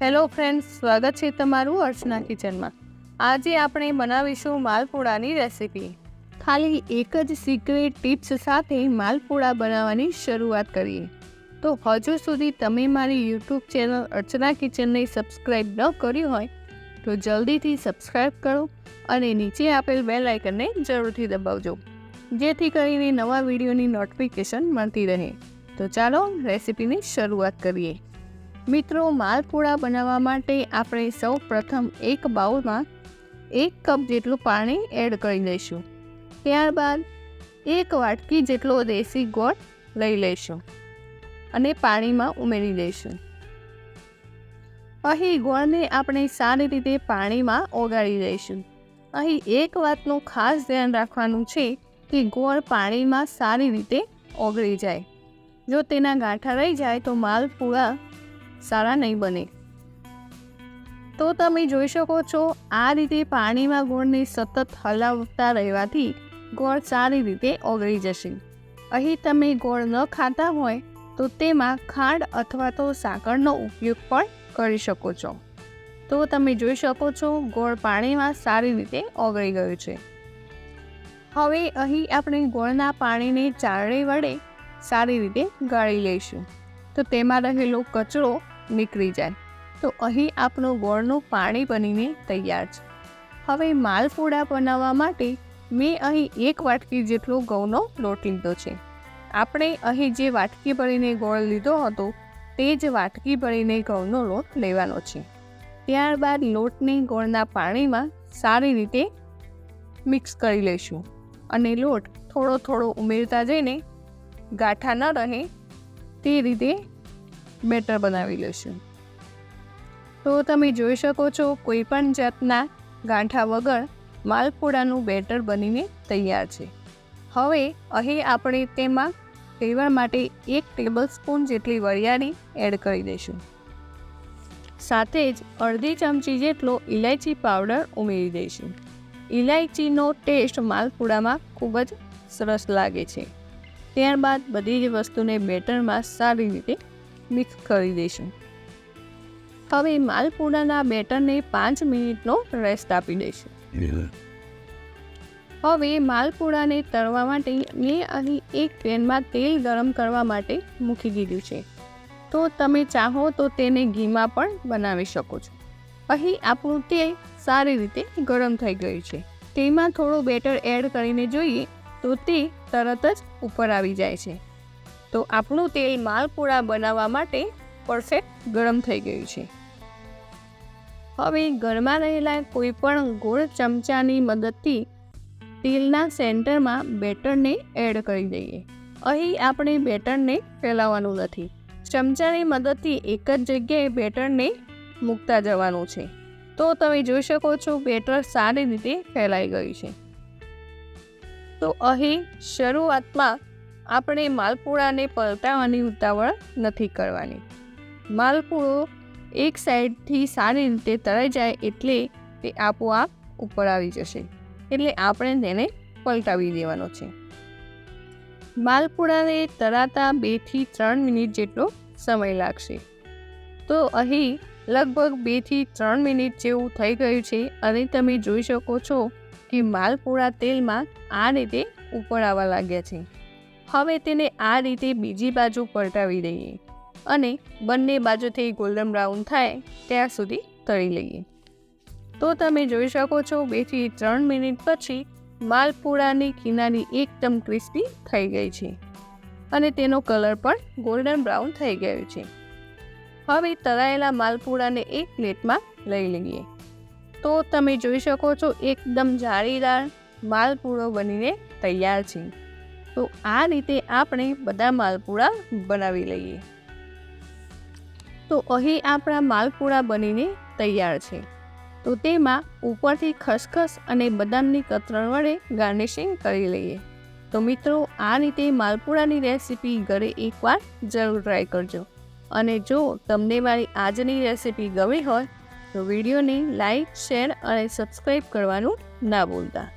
Hello friends, સ્વાગત છે તમારું અર્ચના કિચનમાં. આજે આપણે બનાવીશું માલપુડાની રેસીપી. ખાલી એક જ સિક્રેટ ટિપ્સ સાથે માલપુડા બનાવવાની શરૂઆત કરીએ. તો હજુ સુધી તમે મારી યુટ્યુબ ચેનલ અર્ચના કિચનને સબસ્ક્રાઈબ ન કર્યું હોય, તો જલ્દીથી સબસ્ક્રાઈબ કરો અને નીચે આપેલ બેલ આઇકનને જરૂરથી દબાવજો, જેથી કરીને નવા વિડીયોની નોટિફિકેશન મળતી રહે. તો ચાલો રેસીપીની શરૂઆત કરીએ. મિત્રો માલપુડા બનાવવા માટે આપણે સૌ પ્રથમ એક બાઉલમાં એક કપ જેટલું પાણી એડ કરી લઈશું. ત્યારબાદ એક વાટકી જેટલો દેશી ગોળ લઈ લઈશું અને પાણીમાં ઉમેરી લઈશું અહીં ગોળને આપણે સારી રીતે પાણીમાં ઓગાળી દઈશું અહીં એક વાતનું ખાસ ધ્યાન રાખવાનું છે કે ગોળ પાણીમાં સારી રીતે ઓગળી જાય. જો તેના ગાંઠા રહી જાય તો માલપુડા સારા નહીં બને. તો તમે જોઈ શકો છો, આ રીતે પાણીમાં ગોળને સતત હલાવતા રહેવાથી ગોળ સારી રીતે ઓગળી જશે. અહીં તમે ગોળ ન ખાતા હોય, તો તેમાં ખાંડ અથવા તો સાકરનો ઉપયોગ પણ કરી શકો છો. તો તમે જોઈ શકો છો, ગોળ પાણીમાં સારી રીતે ઓગળી ગયું છે. હવે અહીં આપણે ગોળના પાણીને ચારણી વડે સારી રીતે ગાળી લઈશું. તો તેમાં રહેલો કચરો નીકળી જાય. તો અહીં આપણું ગોળનું પાણી બનીને તૈયાર છે. હવે માલપુડા બનાવવા માટે મેં અહીં એક વાટકી જેટલો ઘઉંનો લોટ લીધો છે. આપણે અહીં જે વાટકી ભરીને ગોળ લીધો હતો, તે જ વાટકી ભરીને ઘઉંનો લોટ લેવાનો છે. ત્યારબાદ લોટને ગોળના પાણીમાં સારી રીતે મિક્સ કરી લઈશું અને લોટ થોડો થોડો ઉમેરતા જઈને ગાંઠા ન રહે તે રીતે બેટર બનાવી લઈશું તો તમે જોઈ શકો છો, કોઈ પણ જાતના ગાંઠા વગર માલપુડાનું બેટર બનીને તૈયાર છે. હવે અહીં આપણે તેમાં ફ્લેવર માટે એક ટેબલ સ્પૂન જેટલી વરિયાળી એડ કરી દઈશું. સાથે જ અડધી ચમચી જેટલો ઇલાયચી પાવડર ઉમેરી દઈશું. ઇલાયચીનો ટેસ્ટ માલપુડામાં ખૂબ જ સરસ લાગે છે. ત્યારબાદ બધી જ વસ્તુને બેટરમાં સારી રીતે મિક્સ કરી દઈશું. હવે માલપુડાના બેટરને પાંચ મિનિટનો રેસ્ટ આપી દઈશું. હવે માલપુડાને તળવા માટે મેં અહીં એક પેનમાં તેલ ગરમ કરવા માટે મૂકી દીધું છે. તો તમે ચાહો તો તેને ઘીમાં પણ બનાવી શકો છો. અહીં આપણું તેલ સારી રીતે ગરમ થઈ ગયું છે. તેમાં થોડું બેટર એડ કરીને જોઈએ તો તે તરત જ ઉપર આવી જાય છે. તો આપણું તેલ માલપુડા બનાવવા માટે પરફેક્ટ ગરમ થઈ ગયું છે. હવે ઘરમાં રહેલા કોઈ પણ ગોળ ચમચાની મદદથી તેલના સેન્ટરમાં બેટરને એડ કરી દઈએ. અહીં આપણે બેટરને ફેલાવવાનું નથી. ચમચાની મદદથી એક જ જગ્યાએ બેટરને મૂકતા જવાનું છે. તો તમે જોઈ શકો છો બેટર સારી રીતે ફેલાઈ ગયું છે. તો અહીં શરૂઆતમાં આપણે માલપુડાને પલટાવવાની ઉતાવળ નથી કરવાની. માલપુડો એક સાઈડથી સારી રીતે તળાઈ જાય એટલે તે આપોઆપ ઉપર આવી જશે. એટલે આપણે તેને પલટાવી દેવાનો છે. માલપુડાને તળાતા બેથી ત્રણ મિનિટ જેટલો સમય લાગશે. તો અહીં લગભગ બેથી ત્રણ મિનિટ જેવું થઈ ગયું છે અને તમે જોઈ શકો છો કે માલપુડા તેલમાં આ રીતે ઉપર આવવા લાગ્યા છે. હવે તેને આ રીતે બીજી બાજુ પલટાવી દઈએ અને બંને બાજુથી ગોલ્ડન બ્રાઉન થાય ત્યાં સુધી તળી લઈએ. તો તમે જોઈ શકો છો બેથી ત્રણ મિનિટ પછી માલપુડાની કિનારી એકદમ ક્રિસ્પી થઈ ગઈ છે અને તેનો કલર પણ ગોલ્ડન બ્રાઉન થઈ ગયો છે. હવે તળાયેલા માલપુડાને એક પ્લેટમાં લઈ લઈએ. તો તમે જોઈ શકો છો, એકદમ જાળીદાર માલપુડો બનીને તૈયાર છે. તો આ રીતે આપણે બધા માલપુડા બનાવી લઈએ. તો અહીં આપણા માલપુડા બનીને તૈયાર છે. તો તેમાં ઉપરથી ખસખસ અને બદામની કતરણ વડે ગાર્નિશિંગ કરી લઈએ. તો મિત્રો, આ રીતે માલપુડાની રેસીપી ઘરે એકવાર જરૂર ટ્રાય કરજો. અને જો તમને મારી આજની રેસીપી ગમી હોય, તો વિડીયોને લાઇક શેર અને સબસ્ક્રાઈબ કરવાનું ના ભૂલતા.